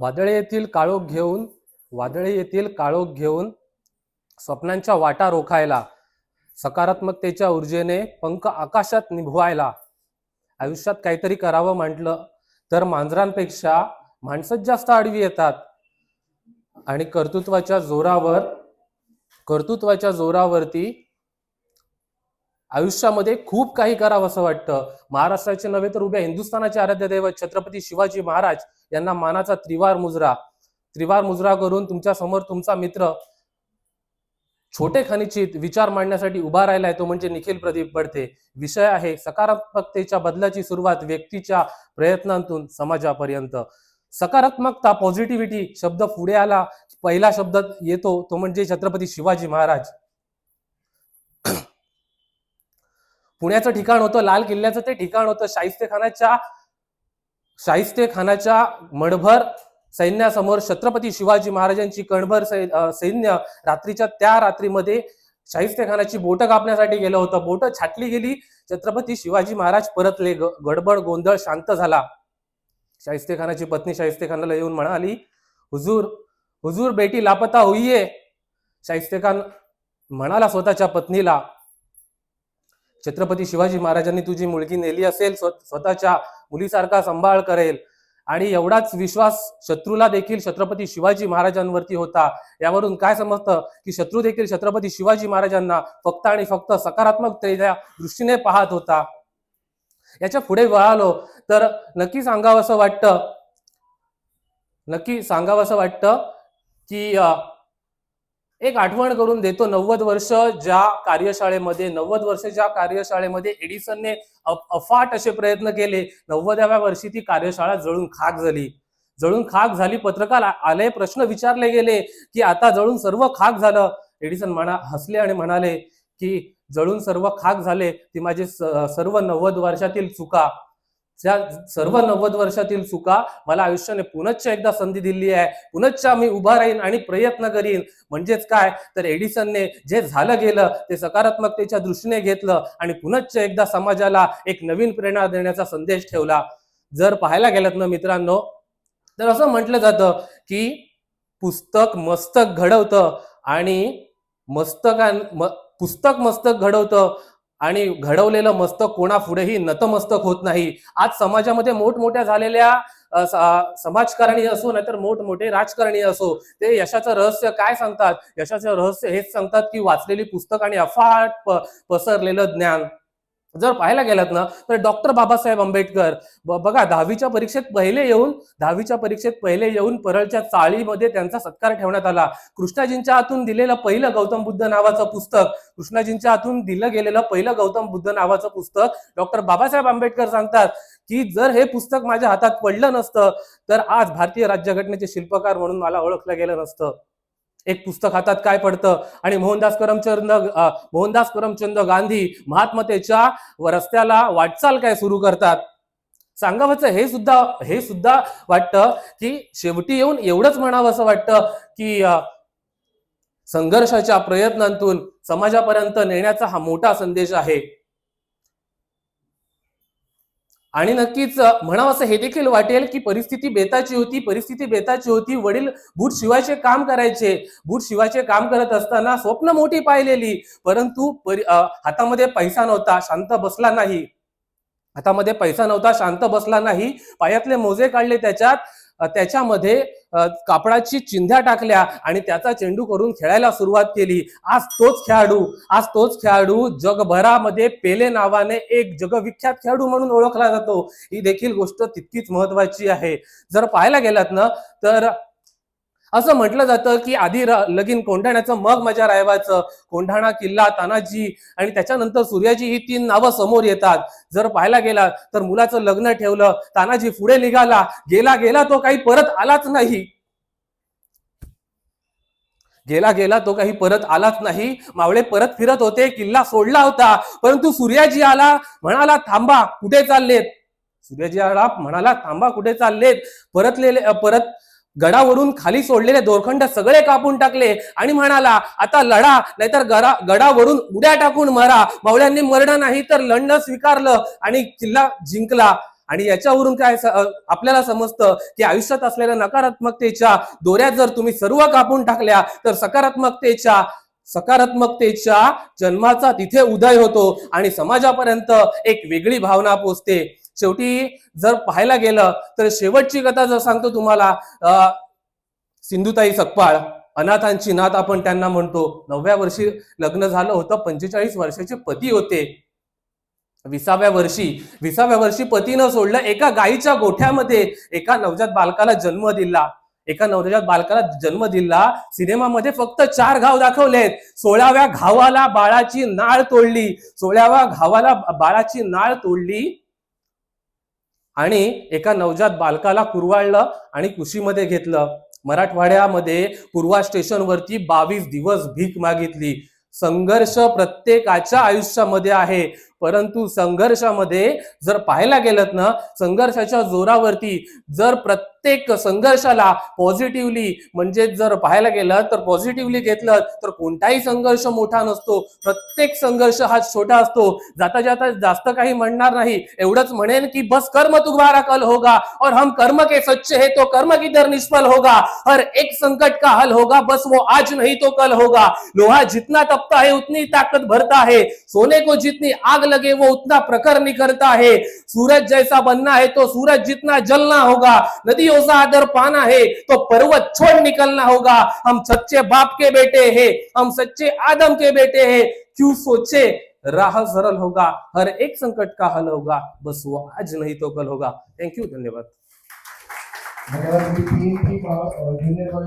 वादळे येथील काळोख घेऊन वादळे येथील काळोख घेऊन स्वप्नांच्या वाटा रोखायला सकारात्मकतेच्या ऊर्जेने पंख आकाशात निभवायला आयुष्यात काहीतरी करावं म्हटलं तर मांजरांपेक्षा माणसंच जास्त आडवी येतात. आणि कर्तृत्वाच्या जोरावर कर्तृत्वाच्या जोरावरती आयुष्यामध्ये खूप काही करावं असं वाटतं. महाराष्ट्राचे नव्हे तर उभ्या हिंदुस्थानाचे आराध्य दैवत छत्रपती शिवाजी महाराज यांना मानाचा त्रिवार मुजरा. त्रिवार मुजरा करून तुमच्यासमोर तुमचा मित्र छोटे खनिचित विचार मांडण्यासाठी उभा राहिलाय तो म्हणजे निखिल प्रदीप बडते विषय आहे सकारात्मकतेच्या बदलाची सुरुवात व्यक्तीच्या प्रयत्नांतून समाजापर्यंत. सकारात्मकता पॉझिटिव्हिटी शब्द पुढे आला पहिला शब्द येतो तो म्हणजे छत्रपती शिवाजी महाराज. पुण्याचं ठिकाण होतं लाल किल्ल्याचं ते ठिकाण होतं. शाहिस्ते खानाच्या शाहिस्ते खानाच्या मणभर सैन्यासमोर छत्रपती शिवाजी महाराजांची कणभर सैन्य रात्रीच्या त्या रात्रीमध्ये शाहिस्ते खानाची बोटं कापण्यासाठी गेलं होतं. बोटं छाटली गेली. छत्रपती शिवाजी महाराज परतले. ग- गडबड गोंधळ शांत झाला. शाहिस्ते खानाची पत्नी शाहिस्ते खानाला येऊन म्हणाली हुजूर हुजूर बेटी लापता होईये. शाहिस्ते खान म्हणाला स्वतःच्या पत्नीला छत्रपती शिवाजी महाराजांनी तुझी मुलगी नेली असेल स्वतःच्या मुलीसारखा सांभाळ करेल. आणि एवढाच विश्वास शत्रूला देखील छत्रपती शिवाजी महाराजांवरती होता. यावरून काय समजतं की शत्रू देखील छत्रपती शिवाजी महाराजांना फक्त आणि फक्त सकारात्मक दृष्टीने पाहत होता. याच्यापुढे वळालो तर नक्की सांगावं असं वाटतं नक्की सांगावं असं वाटतं की एक आठवण करून देतो नव्वद वर्ष ज्या कार्यशाळेमध्ये नव्वद वर्ष ज्या कार्यशाळेमध्ये एडिसनने अफाट असे प्रयत्न केले नव्वदाव्या वर्षी ती कार्यशाळा जळून खाक झाली. जळून खाक झाली पत्रकार आले प्रश्न विचारले गेले की आता जळून सर्व खाक झालं. एडिसन म्हणा हसले आणि म्हणाले की जळून सर्व खाक झाले ती माझी सर्व नव्वद वर्षातील चुका. त्या सर्व नव्वद वर्षातील चुका मला आयुष्याने पुनश्च एकदा संधी दिली आहे. पुनश्च मी उभा राहीन आणि प्रयत्न करीन. म्हणजेच काय? तर एडिसनने जे झालं गेलं ते सकारात्मकतेच्या दृष्टीने घेतलं आणि पुनश्च एकदा समाजाला एक नवीन प्रेरणा देण्याचा संदेश ठेवला. जर पाहायला गेलात ना मित्रांनो तर असं म्हटलं जातं की पुस्तक मस्तक घडवतं आणि मस्तकां म- पुस्तक मस्तक घडवतं आणि घडवलेलं मस्तक कोणापुढेही नतमस्तक होत नाही. आज समाजामध्ये मोठमोठ्या झालेल्या समाजकारणी असो नाहीतर मोठमोठे राजकारणी असो ते यशाचं रहस्य काय सांगतात? यशाचं रहस्य हेच सांगतात की वाचलेली पुस्तक आणि अफाट प- पसरलेलं ज्ञान. जर पाहायला गेलात ना तर डॉक्टर बाबासाहेब आंबेडकर बघा दहावीच्या परीक्षेत पहिले येऊन दहावीच्या परीक्षेत पहिले येऊन परळच्या चाळीमध्ये त्यांचा सत्कार ठेवण्यात आला. कृष्णाजींच्या हातून दिलेलं पहिलं गौतम बुद्ध नावाचं पुस्तक कृष्णाजींच्या हातून दिलं गेलेलं पहिलं गौतम बुद्ध नावाचं पुस्तक डॉक्टर बाबासाहेब आंबेडकर सांगतात की जर हे पुस्तक माझ्या हातात पडलं नसतं तर आज भारतीय राज्यघटनेचे शिल्पकार म्हणून मला ओळखलं गेलं नसतं. एक पुस्तक हातात काय पडतं? आणि मोहनदास करमचंद मोहनदास करमचंद गांधी महात्मतेच्या रस्त्याला वाटचाल काय सुरू करतात? सांगावंच हे सुद्धा हे सुद्धा वाटतं की शेवटी येऊन एवढंच म्हणावं असं वाटतं की संघर्षाच्या प्रयत्नांतून समाजापर्यंत नेण्याचा हा मोठा संदेश आहे. आणि नक्कीच म्हणावं असं हे देखील वाटेल की परिस्थिती बेताची होती परिस्थिती बेताची होती. वडील बूट शिवायचे काम करायचे. बूट शिवायचे काम करत असताना स्वप्न मोठी पाहिलेली. परंतु परि- हातामध्ये पैसा नव्हता शांत बसला नाही. हातामध्ये पैसा नव्हता शांत बसला नाही. पायातले मोजे काढले त्याच्यात. त्याच्यामध्ये कापडाची चिंध्या टाकल्या आणि त्याचा चेंडू करून खेळायला सुरुवात केली. आज तोच खेळाडू आज तोच खेळाडू जगभरामध्ये पेले नावाने एक जगविख्यात खेळाडू म्हणून ओळखला जातो. ही देखील गोष्ट तितकीच महत्वाची आहे. जर पाहायला गेलात ना तर असं म्हटलं जातं की आधी लगीन कोंढाण्याचं मग मजा रायवाचं कोंढाणा किल्ला तानाजी आणि त्याच्यानंतर सूर्याजी ही तीन नावं समोर येतात. जर पाहायला गेला तर मुलाचं लग्न ठेवलं तानाजी पुढे निघाला गेला गेला तो काही परत आलाच नाही. गेला गेला तो काही परत आलाच नाही. मावळे परत फिरत होते किल्ला सोडला होता. परंतु सूर्याजी आला म्हणाला थांबा कुठे चाललेत? सूर्याजी आला म्हणाला थांबा कुठे चाललेत? परतलेले परत गडावरून खाली सोडलेले दोरखंड सगळे कापून टाकले आणि म्हणाला आता लढा नाहीतर गडा गडावरून उड्या टाकून मरा. मावळ्यांनी मरणं नाही तर लढणं स्वीकारलं. आणि किल्ला जिंकला. आणि याच्यावरून काय आपल्याला समजतं की आयुष्यात असलेल्या नकारात्मकतेच्या दोऱ्या जर तुम्ही सर्व कापून टाकल्या तर सकारात्मकतेच्या सकारात्मकतेच्या जन्माचा तिथे उदय होतो आणि समाजापर्यंत एक वेगळी भावना पोचते. शेवटी जर पाहायला गेलं तर शेवटची कथा जर सांगतो तुम्हाला सिंधुताई सकपाळ अनाथांची नाथ आपण त्यांना म्हणतो. नवव्या वर्षी लग्न झालं होतं पंचेचाळीस वर्षाचे पती होते. विसाव्या वर्षी विसाव्या वर्षी पतीनं सोडलं एका गायीच्या गोठ्यामध्ये एका नवजात बालकाला जन्म दिला. एका नवजात बालकाला जन्म दिला. सिनेमामध्ये फक्त चार घाव दाखवलेत. सोळाव्या घावाला बाळाची नाळ तोडली. सोळाव्या घावाला बाळाची नाळ तोडली. आणि एका नवजात बालकाला कुरवाळलं आणि कुशीमध्ये घेतलं. मराठवाड्यामध्ये पूर्वा स्टेशनवरती बावीस दिवस भीक मागितली. संघर्ष प्रत्येकाच्या आयुष्यामध्ये आहे. परंतु संघर्षामध्ये जर पाहायला गेलं ना संघर्षाच्या जोरावरती जर प्रत्येक संघर्षाला पॉझिटिव्हली म्हणजे जर पाहायला गेलं तर पॉझिटिव्हली घेतलं तर कोणताही संघर्ष मोठा नसतो. प्रत्येक संघर्ष हा छोटा असतो. जाता जाता जास्त काही म्हणणार नाही. एवढंच म्हणेन की बस कर्म तुम्हारा कल होगा और हम कर्म के सच्चे है तो कर्म किधर निष्फल होगा. हर एक संकट का हल होगा बस वो आज नहीं तो कल होगा. लोहा जितना तपता है उतनी ताकत भरता है. सोने को जितनी आग लगे, वो उतना प्रखर निखरता है। सूरज जैसा बनना है तो सूरज जितना जलना होगा, नदियों सा आदर पाना है तो पर्वत छोड़ निकलना होगा। हम सच्चे बाप के बेटे हैं, हम सच्चे आदम के बेटे हैं। क्यों सोचे? राह सरल होगा, हर एक संकट का हल होगा, बस वो आज नहीं तो कल होगा। थँक्यू धन्यवाद। धन्यवाद